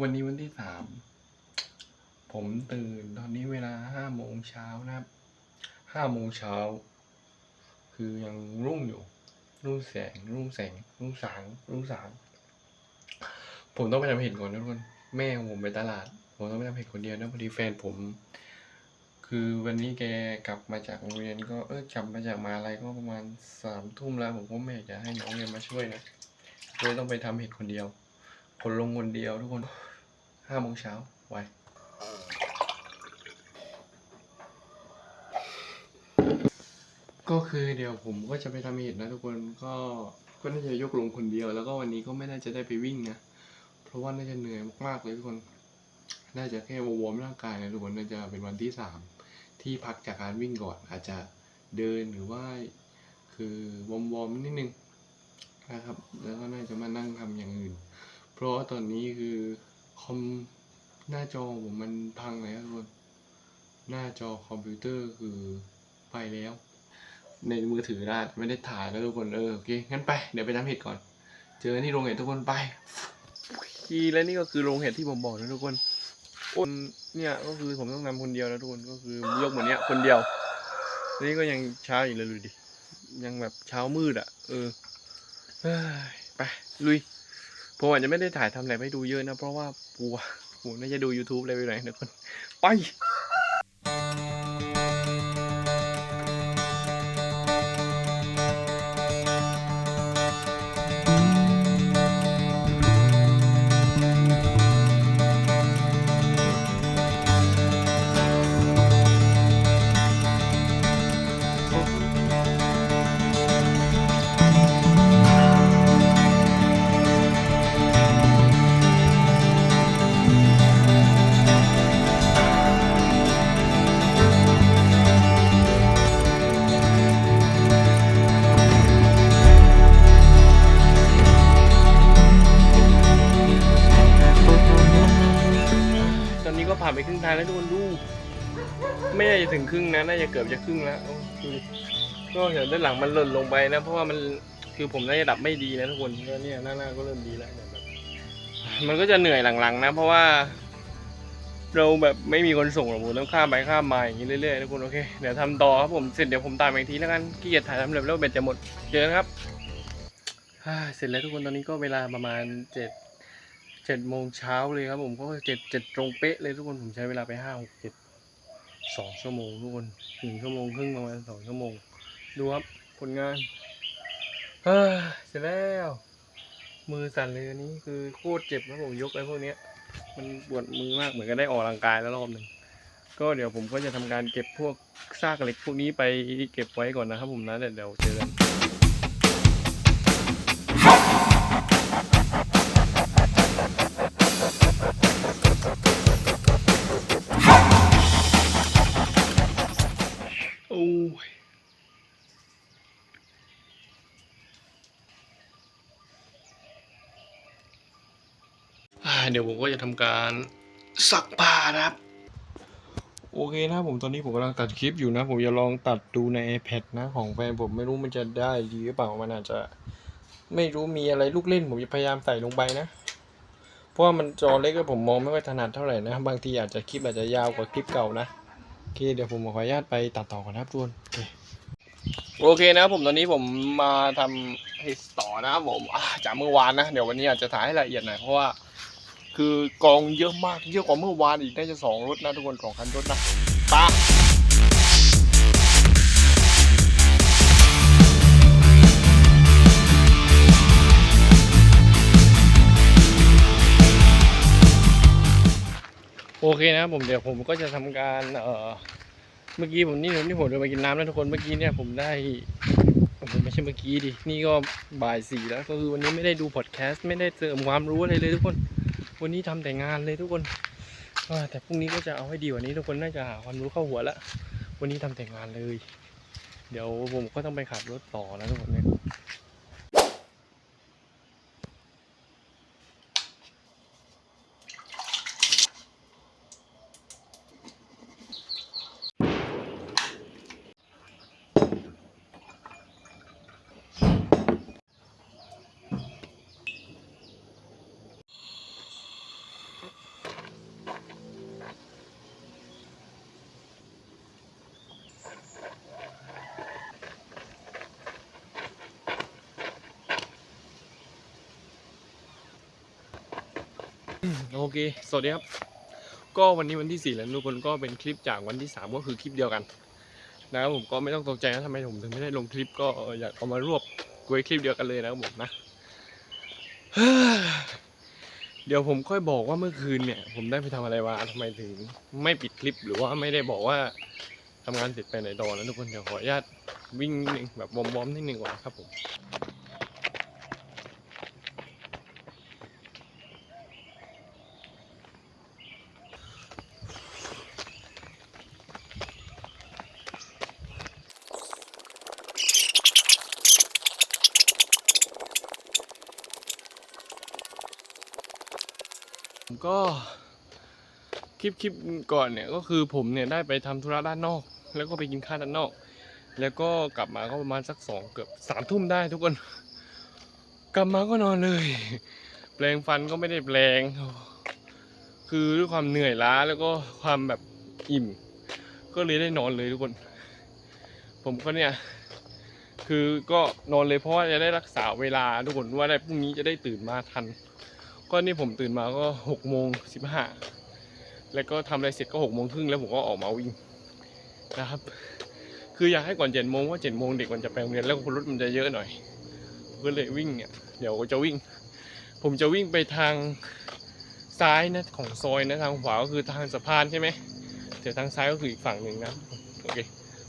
วันนี้วันที่สาม ผมตื่นตอนนี้เวลาห้าโมงเช้านะครับห้าโมงเช้า คือยังรุ่งอยู่ รุ่งแสง รุ่งแสง รุ่งสาง รุ่งสาง ผมต้องไปทำเห็ดก่อนนะทุกคนแม่ของผมไปตลาด ผมต้องไปทำเห็ดคนเดียวนะพอดีแฟนผม คือวันนี้แกกลับมาจากโรงเรียนก็เออกลับมาจากมหาลัยก็ประมาณสามทุ่มแล้ว ผมก็ไม่อยากจะให้น้องเรียนมาช่วยนะเลยต้องไปทำเห็ดคนเดียว คนลงคนเดียวทุกคน ห้าโมงเช้าไวก็คือเดี๋ยวผมก็จะไปทำเห็ดนะทุกคนก็ก็น่าจะยกลงคนเดียว แล้วก็วันนี้ก็ไม่น่าจะได้ไปวิ่งนะเพราะว่าน่าจะเหนื่อยมากๆเลยทุกคน น่าจะแค่วอร์มร่างกายนะทุกคนน่าจะเป็นวันที่สามที่พักจากการวิ่งก่อนอาจจะเดินหรือว่าคือวอร์มวอร์มๆนิดนึงนะครับ แล้วก็น่าจะมานั่งทำอย่างอื่น เพราะว่าตอนนี้คือ คอมหน้าจอผมมันพังแล้วทุกคนหน้าจอคอมพิวเตอร์คือไปแล้ว ในมือถือนะไม่ได้ถ่ายแล้วทุกคนเออโอเคงั้นไปเดี๋ยวไปทำเห็ดก่อน เจอที่โรงเห็ดทุกคนไปคีและนี่ก็คือโรงเห็ดที่ผมบอกนะทุกคนโอนเนี่ยก็คือผมต้องนำคนเดียวนะทุกคนก็คือยกเหมือนเนี้ยคนเดียว นี่ก็ยังเช้าอยู่เลยดูดิยังแบบเช้ามืดอะ เออไปลุย ผมอาจจะไม่ได้ถ่ายทำอะไรให้ดูเยอะนะ เพราะว่ากลัวผมน่าจะดู YouTube อะไรไปหน่อยนะคน ไป แล้วทุกคนดู ไม่น่าจะถึงครึ่งนะ น่าจะเกือบจะครึ่งแล้วโอ้ดูดิก็เดี๋ยวด้านหลังมันหล่นลงไปนะ เพราะว่ามันคือผมน่าจะดับไม่ดีนะทุกคนก็เนี่ยหน้าหน้าก็เริ่มดีแล้วแบบมันก็จะเหนื่อยหลังๆนะ เพราะว่า เราแบบไม่มีคนส่งหรอกผมต้องข้ามไปข้ามมาอย่างนี้เรื่อยๆทุกคนโอเคเดี๋ยวทำต่อครับผมเสร็จเดี๋ยวผมตามอีกทีแล้วกันขี้เกียจถ่ายทำเร็วแล้วเบ็ดจะหมดเจอกันครับเสร็จแล้วทุกคนตอนนี้ก็เวลาประมาณเจ็ด เจ็ดโมงเช้าเลยครับ ผมก็เจ็ดเจ็ดตรงเป๊ะเลยทุกคนผมใช้เวลาไปห้าหกเจ็ดสองชั่วโมงทุกคนหนึ่งชั่วโมงครึ่งประมาณสองชั่วโมง ดูครับผลงานเฮ้ยเสร็จแล้ว มือสั่นเลยอันนี้คือโคตรเจ็บนะผมยกไอ้พวกเนี้ย มันปวดมือมากเหมือนก็ได้ออกกำลังกายแล้วรอบหนึ่งก็เดี๋ยวผมก็จะทำการเก็บพวกซากเหล็กพวกนี้ไปเก็บไว้ก่อนนะครับผมนะเดี๋ยวเดี๋ยวเจอกัน เดี๋ยวผมก็จะทำการซักผ้านะครับ โอเคนะผมตอนนี้ผมกำลังตัดคลิปอยู่นะ ผมจะลองตัดดูใน iPad นะของแฟนผมไม่รู้มันจะได้ดีหรือเปล่ามันอาจจะ ไม่รู้มีอะไรลูกเล่น ผมจะพยายามใส่ลงไปนะ เพราะว่ามันจอเล็กแล้วผมมองไม่ค่อยถนัดเท่าไหร่นะ บางทีอาจจะคลิปอาจจะยาวกว่าคลิปเก่านะโอเคเดี๋ยวผมขออนุญาตไปตัดต่อก่อนนะครับทุกคนโอเคโอเคนะผมตอนนี้ผมมาทำให้ต่อนะผมจากเมื่อวานนะ เดี๋ยววันนี้อาจจะถ่ายให้ละเอียดหน่อยเพราะว่า คือกองเยอะมากเยอะกว่าเมื่อวานอีกน่าจะสองรถนะทุกคนสองคันรถนะไปะโอเคนะครับผมเดี๋ยวผมก็จะทำการเอ่อเมื่อกี้ผมนี่นี่ผมเดินไปกินน้ำแล้วทุกคนเมื่อกี้เนี่ยผมได้ผมไม่ใช่เมื่อกี้ดินี่ก็บ่ายสี่แล้วก็คือวันนี้ไม่ได้ดูพอดแคสต์ไม่ได้เสริมความรู้อะไรเลยทุกคน วันนี้ทำแต่งานเลยทุกคนแต่พรุ่งนี้ก็จะเอาให้ดีกว่านี้ทุกคนน่าจะหาความรู้เข้าหัวละวันนี้ทำแต่งานเลย เดี๋ยวผมก็ต้องไปขับรถต่อแล้วทุกคนเนี่ย โอเค สวัสดีครับ ก็วันนี้วันที่ 4 แล้วทุกคนก็เป็นคลิปจากวันที่ 3 ก็คือคลิปเดียวกัน นะครับผมก็ไม่ต้องตกใจนะทำไมผมถึงไม่ได้ลงคลิปก็อยากเอามารวบไว้คลิปเดียวกันเลยนะครับผมนะ เดี๋ยวผมค่อยบอกว่าเมื่อคืนเนี่ย ผมได้ไปทำอะไรมาทำไมถึงไม่ปิดคลิปหรือว่าไม่ได้บอกว่าทำงานเสร็จไปไหนต่อนะทุกคนเดี๋ยวขออนุญาตวิ่งนิดนึงแบบวอร์มๆนิดนึงก่อนครับผม ก็คลิปคลิปก่อนเนี่ยก็คือผมเนี่ยได้ไปทำธุระด้านนอก แล้วก็ไปกินข้าวด้านนอก แล้วก็กลับมาก็ประมาณสักสองเกือบสามทุ่มได้ทุกคน กลับมาก็นอนเลย แปลงฟันก็ไม่ได้แปลง คือด้วยความเหนื่อยล้าแล้วก็ความแบบอิ่ม ก็เลยได้นอนเลยทุกคน ผมก็เนี่ยคือก็นอนเลยเพราะว่าจะได้รักษาเวลาทุกคนว่าได้พรุ่งนี้จะได้ตื่นมาทัน ก็นี่ผมตื่นมาก็หกโมงสิบห้าแล้วก็ทำอะไรเสร็จก็หกโมงครึ่งแล้วผมก็ออกมาวิ่งนะครับ คืออยากให้ก่อนเจ็ดโมงว่าเจ็ดโมงเด็กมันจะไปโรงเรียนแล้วรถมันจะเยอะหน่อยก็เลยวิ่งเนี่ยเดี๋ยวจะวิ่ง ผมจะวิ่งไปทางซ้ายนะของซอยนะทางขวาก็คือทางสะพานใช่ไหมแต่ทางซ้ายก็คืออีกฝั่งหนึ่งนะโอเค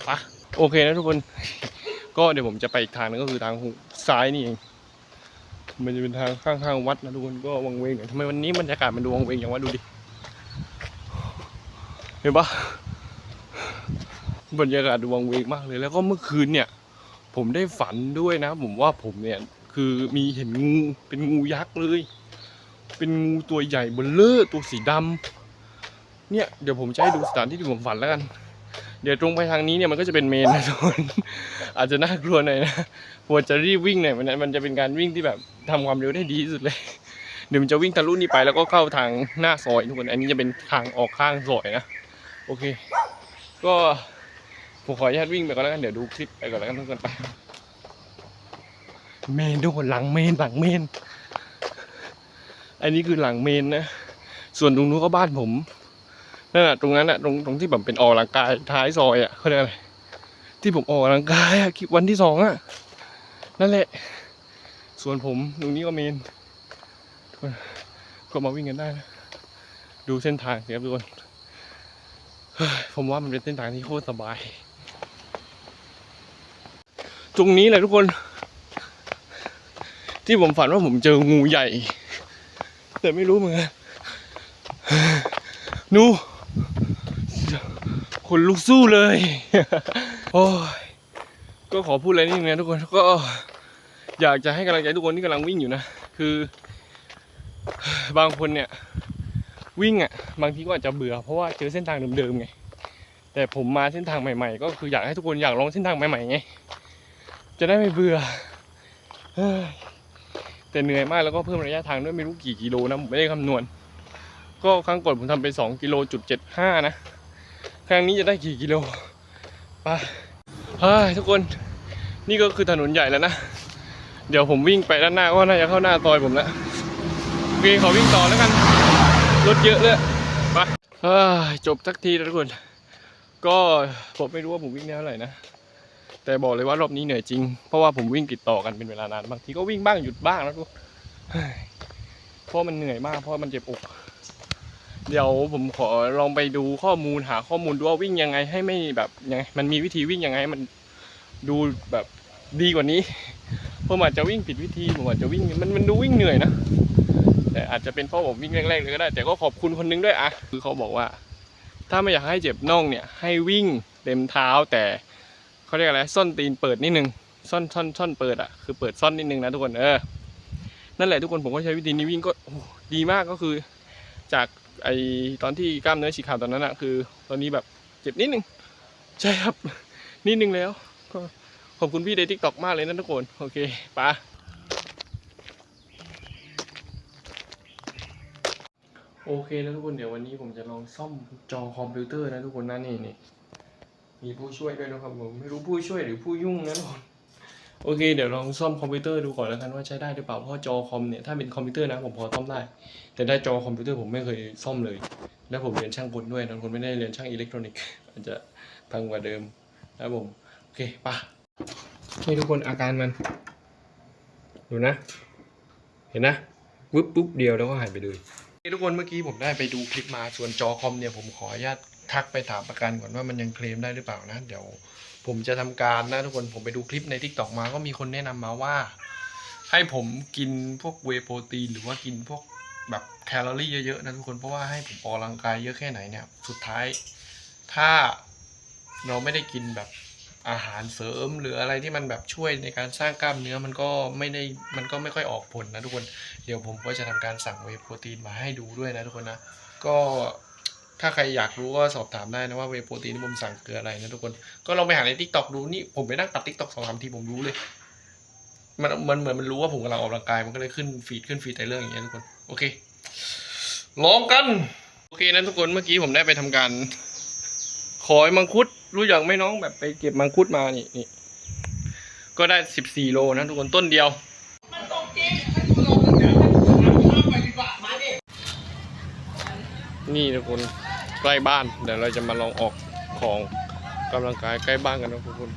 ปะโอเคนะทุกคน ก็เดี๋ยวผมจะไปอีกทางนึงก็คือทางซ้ายนี่เอง มันจะเป็นทางข้างๆวัดนะทุกคนก็วังเวงหน่อยทำไมวันนี้บรรยากาศมันดูวังเวงอย่างว่าดูดิเห็นปะบรรยากาศดูวังเวงมากเลย แล้วก็เมื่อคืนเนี่ย ผมได้ฝันด้วยนะ ผมว่าผมเนี่ยคือมีเห็นงูเป็นงูยักษ์เลย เป็นงูตัวใหญ่เบลเลอร์ตัวสีดำเนี่ยเดี๋ยวผมจะให้ดูสถานที่ที่ผมฝันแล้วกัน เดี๋ยวตรงไปทางนี้เนี่ยมันก็จะเป็นเมนนะทุกคนอาจจะน่ากลัวหน่อยนะควรจะรีบวิ่งหน่อยมันมันจะเป็นการวิ่งที่แบบทำความเร็วได้ดีที่สุดเลยเดี๋ยวมันจะวิ่งทะลุนี่ไปแล้วก็เข้าทางหน้าซอยทุกคนอันนี้จะเป็นทางออกข้างซอยนะโอเค ก็ผมขออนุญาตวิ่งไปก่อนแล้วกันเดี๋ยวดูคลิปไปก่อนแล้วกันทุกคนไป เมนทุกคนหลังเมนหลังเมน อันนี้คือหลังเมนนะส่วนตรงนู้นก็บ้านผม นั่นแหะตรงนั้นอะตรงตรงที่แบบเป็นออกกำลังกายท้ายซอยอะเขาเรียกอะไรที่ผมออกกำลังกายอะคลิปวันที่สองอะนั่นแหละ ส่วนผมตรงนี้ก็เมนทุกคนก็มาวิ่งกันได้นะดูเส้นทางสิครับทุกคนผมว่ามันเป็นเส้นทางที่โคตรสบาย ตรงนี้แหละทุกคน ที่ผมฝันว่าผมเจองูใหญ่ แต่ไม่รู้เหมือนกันนูค นลุกสู้เลย โอ้ย ก็ขอพูดอะไรนิดนึงนะทุกคน ก็อยากจะให้กำลังใจทุกคนที่กำลังวิ่งอยู่นะ คือ บางคนเนี่ย วิ่งอะ บางทีก็อาจจะเบื่อเพราะว่าเจอเส้นทางเดิมๆไง แต่ผมมาเส้นทางใหม่ ๆ ก็คืออยากให้ทุกคนอยากลองเส้นทางใหม่ๆไง จะได้ไม่เบื่อแต่เหนื่อยมากแล้วก็เพิ่มระยะทางด้วยไม่รู้กี่กิโลนะผมไม่ได้คำนวณ ก็ครั้งก่อนผมทำไปสองกิโลจุดเจ็ดห้านะ ครั้งนี้จะได้กี่กิโลไปทุกคน นี่ก็คือถนนใหญ่แล้วนะ เดี๋ยวผมวิ่งไปด้านหน้าก็น่าจะเข้าหน้าซอยผมแล้วโอเคขอวิ่งต่อแล้วกัน รถเยอะเลยไปจบสักทีแล้วทุกคน ก็ผมไม่รู้ว่าผมวิ่งได้เท่าไหร่นะ แต่บอกเลยว่ารอบนี้เหนื่อยจริง เพราะว่าผมวิ่งติดต่อกันเป็นเวลานาน บางทีก็วิ่งบ้างหยุดบ้างแล้วทุกคนเฮ้ยเพราะมันเหนื่อยมาก เพราะมันเจ็บอก เดี๋ยวผมขอลองไปดูข้อมูลหาข้อมูลดูว่าวิ่งยังไงให้ไม่แบบยังไงมันมีวิธีวิ่งยังไงให้มันดูแบบดีกว่านี้ผมอาจจะวิ่งผิดวิธีผมอาจจะวิ่งมันมันดูวิ่งเหนื่อยนะแต่อาจจะเป็นเพราะผมวิ่งแรกๆเลยก็ได้ แต่ก็ขอบคุณคนนึงด้วยอะคือเขาบอกว่า ถ้าไม่อยากให้เจ็บน่องเนี่ย ให้วิ่งเต็มเท้าแต่เขาเรียกอะไรส้นตีนเปิดนิดนึงส้นส้นส้นเปิดอะคือเปิดส้นนิดนึงนะทุกคนเออนั่นแหละทุกคนผมก็ใช้วิธีนี้วิ่งก็ดีมากก็คือ จาก ไอตอนที่กล้ามเนื้อฉีกขาดตอนนั้นอะคือ ตอนนี้แบบเจ็บนิดนึงใช่ครับ นิดนึงแล้วก็ขอบคุณพี่ในทิกตอกมากเลยนะทุกคน โอเคปะโอเคแล้วทุกคนเดี๋ยววันนี้ผมจะลองซ่อมจอคอมพิวเตอร์นะทุกคนนะนี่นี่มีผู้ช่วยด้วยนะครับผมไม่รู้ผู้ช่วยหรือผู้ยุ่งนะทุกคน โอเค เดี๋ยวลองซ่อมคอมพิวเตอร์ดูก่อนแล้วกันว่าใช้ได้หรือเปล่า เพราะจอคอมเนี่ยถ้าเป็นคอมพิวเตอร์นะผมพอซ่อมได้ แต่ได้จอคอมพิวเตอร์ผมไม่เคยซ่อมเลย แล้วผมเรียนช่างกลด้วยนะคนไม่ได้เรียนช่างอิเล็กทรอนิกส์อาจจะพังกว่าเดิมนะผม โอเคปะให้ทุกคนอาการมัน ดูนะ เห็นนะวึบปุ๊บเดียวแล้วก็หายไปเลยทุกคนเมื่อกี้ผมได้ไปดูคลิปมาส่วนจอคอมเนี่ยผมขออนุญาตทักไปถามประกันก่อนว่ามันยังเคลมได้หรือเปล่านะ เดี๋ยว ผมจะทำการนะทุกคนผมไปดูคลิปในทิกตอกมาก็มีคนแนะนำมาว่า ให้ผมกินพวกเวโปรตีนหรือว่ากินพวกแบบแคลอรี่เยอะๆนะทุกคนเพราะว่าให้ผมออกกำลังกายเยอะแค่ไหนเนี่ยสุดท้าย ถ้าเราไม่ได้กินแบบอาหารเสริมหรืออะไรที่มันแบบช่วยในการสร้างกล้ามเนื้อมันก็ไม่ได้มันก็ไม่ค่อยออกผลนะทุกคน เดี๋ยวผมก็จะทำการสั่งเวโปรตีนมาให้ดูด้วยนะทุกคนนะ ก็ ถ้าใครอยากรู้ก็สอบถามได้นะว่าเวโปรตีนที่ผมสั่งคืออะไรนะทุกคน ก็ลองไปหาในทิกตอกดูนี่ผมไปนั่งตัดทิกตอกสองสามทีผมรู้เลย มันมันเหมือนมันรู้ว่าผมกำลังออกกำลังกายมันก็เลยขึ้นฟีดขึ้นฟีดแต่เรื่องอย่างเงี้ยทุกคน โอเค ลองกัน โอเคนะทุกคนเมื่อกี้ผมได้ไปทำการ ขอยมังคุดรู้อย่างไม่น้องแบบไปเก็บมังคุดมานี่นี่ก็ได้สิบสี่โลนะทุกคนต้นเดียวนี่ทุกคน ใกล้บ้าน เดี๋ยวเราจะมาลองออกของกำลังกายใกล้บ้านกันนะทุกคน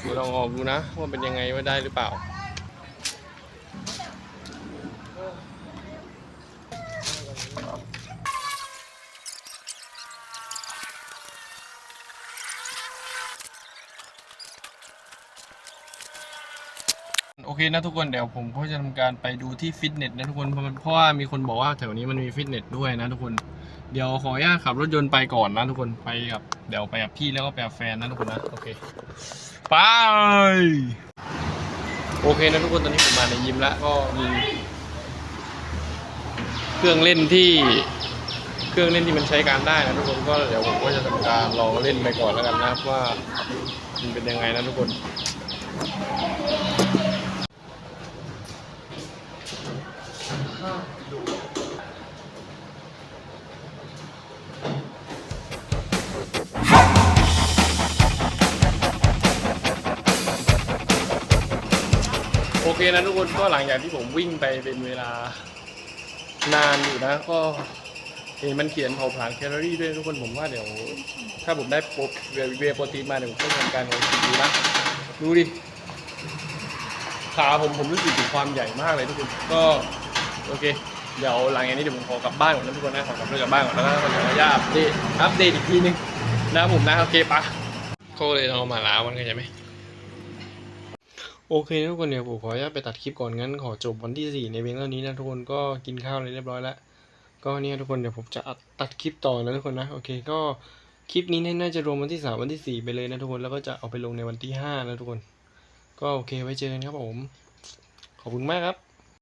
เดี๋ยวลองออกดูนะว่าเป็นยังไงว่าได้หรือเปล่า เคนะทุกคนเดี๋ยวผมก็จะทำการไปดูที่ฟิตเนสนะทุกคนเพราะมันเพราะว่ามีคนบอกว่าแถวนี้มันมีฟิตเนสด้วยนะทุกคนเดี๋ยวขออนุญาตขับรถยนต์ไปก่อนนะทุกคนไปกับเดี๋ยวไปกับพี่แล้วก็ไปกับแฟนนะทุกคนนะโอเคไปโอเคนะทุกคนตอนนี้ผมมาในยิมแล้วก็มีเครื่องเล่นที่เครื่องเล่นที่มันใช้การได้นะทุกคนก็เดี๋ยวผมก็จะทำการลองเล่นไปก่อนแล้วกันนะครับว่ามันเป็นยังไงนะทุกคน โอเคนะทุกคนก็หลังจากที่ผมวิ่งไปเป็นเวลานานอยู่นะ ก็เห็นมันเขียนเผาผลาญแคลอรี่ด้วยทุกคนผมว่าเดี๋ยว ถ้าผมได้โปรเวย์เวย์โปรตีนมาเดี๋ยวผมก็ทำการลองกินดูนะดูดิขาผมผมรู้สึกถึงความใหญ่มากเลยทุกคนก็ โอเค เดี๋ยวหลังจากนี้เดี๋ยวผมขอกลับบ้านก่อนนะทุกคนนะขอกลับรถกลับบ้านก่อนแล้วก็ขออนุญาตอัปเดตอัปเดตอีกทีนึงนะผมนะโอเคปะเขาเลยเอามาล้าวันกันใช่ไหมโอเคทุกคนเดี๋ยวผมขออนุญาตไปตัดคลิปก่อนงั้นขอจบวันที่สี่ในเพียงเท่านี้นะทุกคนก็กินข้าวเลยเรียบร้อยแล้ว ก็เนี่ยทุกคนเดี๋ยวผมจะตัดคลิปต่อนะทุกคนนะโอเคก็คลิปนี้น่าจะรวมวันที่สามวันที่สี่ไปเลยนะทุกคนแล้วก็จะเอาไปลงในวันที่ห้านะทุกคน ก็โอเคไว้เจอกันครับผม ขอบคุณมากครับ